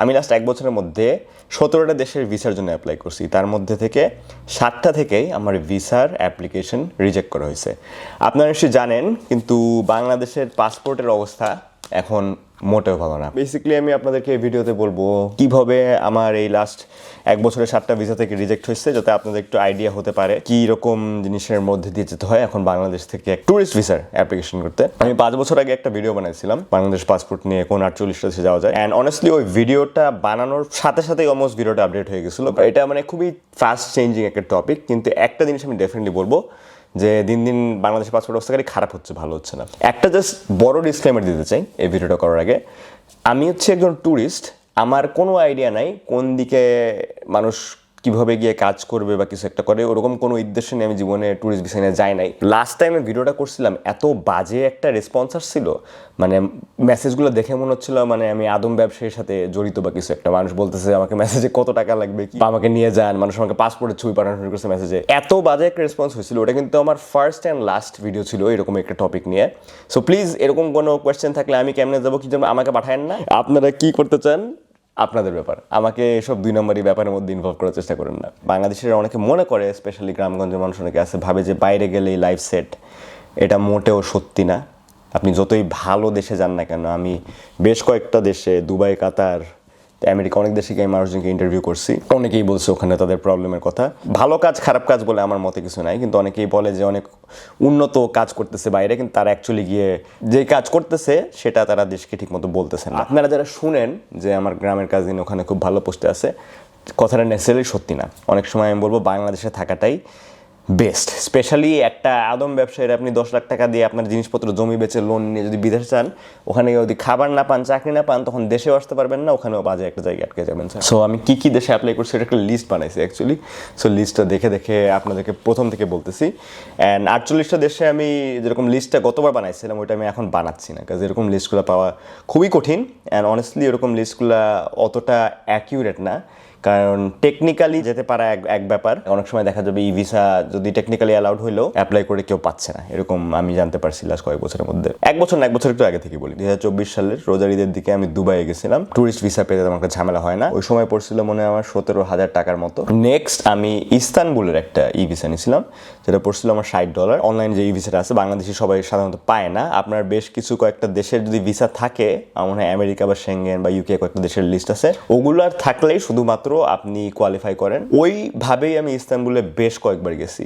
আমি লাস্ট এক বছরের মধ্যে সতেরোটা দেশের ভিসার জন্য অ্যাপ্লাই করছি। তার মধ্যে থেকে সাতটা থেকেই আমার ভিসার অ্যাপ্লিকেশন রিজেক্ট করা হয়েছে। আপনারা নিশ্চয়ই জানেন, কিন্তু বাংলাদেশের পাসপোর্টের অবস্থা এখন মোটেও ভালো না। বেসিক্যালি আমি আপনাদেরকে এই ভিডিওতে বলব কীভাবে আমার এই লাস্ট এক বছরে সাতটা ভিসা থেকে রিজেক্ট হয়েছে, যাতে আপনাদের একটু আইডিয়া হতে পারে কি রকম জিনিসের মধ্যে দিয়ে যেতে হয় এখন বাংলাদেশ থেকে ট্যুরিস্ট ভিসার অ্যাপ্লিকেশন করতে। আমি পাঁচ বছর আগে একটা ভিডিও বানাইছিলাম, বাংলাদেশ পাসপোর্ট নিয়ে কোন আটচল্লিশটা দেশে যাওয়া যায়। অ্যান্ড অনেস্টলি ওই ভিডিওটা বানানোর সাথে সাথেই অলমোস্ট ভিডিওটা আপডেট হয়ে গেছিল। এটা মানে খুবই ফাস্ট চেঞ্জিং একটা টপিক কিন্তু একটা জিনিস আমি ডেফিনেটলি বলব যে দিন দিন বাংলাদেশের পাসপোর্ট অবস্থাকারী খারাপ হচ্ছে, ভালো হচ্ছে না। একটা জাস্ট বড় ডিসক্লেমার দিতে চাই এই ভিডিওটা করার আগে। আমি হচ্ছে একজন ট্যুরিস্ট আমার কোনো আইডিয়া নাই কোন দিকে মানুষ কীভাবে গিয়ে কাজ করবে বা কিছু একটা করে, ওরকম কোনো উদ্দেশ্য নিয়ে আমি জীবনে ট্যুরিস্ট বিষয় নিয়ে যাই নাই। লাস্ট টাইমে ভিডিওটা করছিলাম, এত বাজে একটা রেসপন্স আসছিল। মানে মেসেজগুলো দেখে মনে হচ্ছিল মানে আমি আদম ব্যবসায়ীর সাথে জড়িত বা কিছু একটা। মানুষ বলতেছে, আমাকে মেসেজে কত টাকা লাগবে কি? আমাকে নিয়ে যান, মানুষ আমাকে পাসপোর্টের ছবি পাঠানো শুরু করছে মেসেজে এত বাজে একটা রেসপন্স হয়েছিল। ওটা কিন্তু আমার ফার্স্ট অ্যান্ড লাস্ট ভিডিও ছিল, এরকম একটা টপিক নিয়ে। সো প্লিজ এরকম কোনো কোয়েশ্চেন থাকলে আমি কেমনে যাব, কি আমাকে পাঠায়েন না? আপনারা কি করতে চান? আপনাদের ব্যাপার। আমাকে এসব দুই নম্বরই ব্যাপারের মধ্যে ইনভলভ করার চেষ্টা করেন না। বাংলাদেশের অনেকে মনে করে স্পেশালি গ্রামগঞ্জের মানুষ অনেকে আছে, ভাবে যে বাইরে গেলেই লাইফ সেট এটা মোটেও সত্যি না। আপনি যতই ভালো দেশে যান না কেন, আমি বেশ কয়েকটা দেশে, দুবাই, কাতার আমেরিকা অনেক দেশে গিয়ে আমি মানুষজনকে ইন্টারভিউ করছি। অনেকেই বলছে ওখানে তাদের প্রবলেমের কথা। ভালো কাজ, খারাপ কাজ বলে আমার মতে কিছু নাই, কিন্তু অনেকেই বলে যে অনেক উন্নত কাজ করতেছে বাইরে, কিন্তু তারা অ্যাকচুয়ালি গিয়ে যে কাজ করতেছে, সেটা তারা দেশকে ঠিকমতো বলতেছে না। আপনারা যারা শুনেন যে আমার গ্রামের কাজিন ওখানে খুব ভালো পোস্টে আছে, কথাটা নেসেসারি সত্যি না। অনেক সময় আমি বলব, বাংলাদেশে থাকাটাই বেস্ট। স্পেশালি একটা আদম ব্যবসায়ীর আপনি দশ লাখ টাকা দিয়ে আপনার জিনিসপত্র, জমি বেচে লোন নিয়ে যদি বিদেশে চান ওখানে যদি খাবার না পান, চাকরি না পান, তখন দেশেও আসতে পারবেন না, ওখানেও বাজে একটা জায়গায় আটকে যাবেন সো আমি কি কি দেশে অ্যাপ্লাই করছি এটা একটা লিস্ট বানাইছি অ্যাকচুয়ালি সো লিস্টটা দেখে দেখে আপনাদেরকে প্রথম থেকে বলতেছি। অ্যান্ড আটচল্লিশটা দেশে আমি যেরকম লিস্টটা গতবার বানাইছিলাম, ওইটা আমি এখন বানাচ্ছি না কাজে এরকম লিস্টগুলো পাওয়া খুবই কঠিন। অ্যান্ড অনেস্টলি এরকম লিস্টগুলো অতটা অ্যাকিউরেট না। কারণ টেকনিক্যালি যেতে পারা এক এক ব্যাপার। অনেক সময় দেখা যাবে ই ভিসা যদি টেকনিক্যালি অ্যালাউড হইলেও অ্যাপ্লাই করে কেউ পাচ্ছে না। এরকম আমি জানতে পারছি লাস্ট কয়েক বছরের মধ্যে। এক বছর না, এক বছর একটু আগে থেকে বলি। দুই হাজার চব্বিশ সালের রোজার ঈদের দিকে আমি দুবাইয়ে গেছিলাম। ট্যুরিস্ট ভিসা পেতে তেমন একটা ঝামেলা হয় না। ওই সময় পড়ছিল মনে আমার সতেরো হাজার টাকার মতো। নেক্সট আমি ইস্তানবুলের একটা ই ভিসা নিয়েছিলাম যেটা পড়ছিল আমার ষাট ডলার অনলাইন যে ই ভিসাটা আছে, বাংলাদেশি সবাই সাধারণত পায় না। আপনার বেশ কিছু কয়েকটা দেশের যদি ভিসা থাকে, আমার মনে হয় আমেরিকা বা সেঙ্গেন বা ইউকে কয়েকটা দেশের লিস্ট আছে। ওগুলো আর থাকলেই শুধুমাত্র আপনি কোয়ালিফাই করেন। ওইভাবেই আমি ইস্তানবুলে বেশ কয়েকবার গেছি।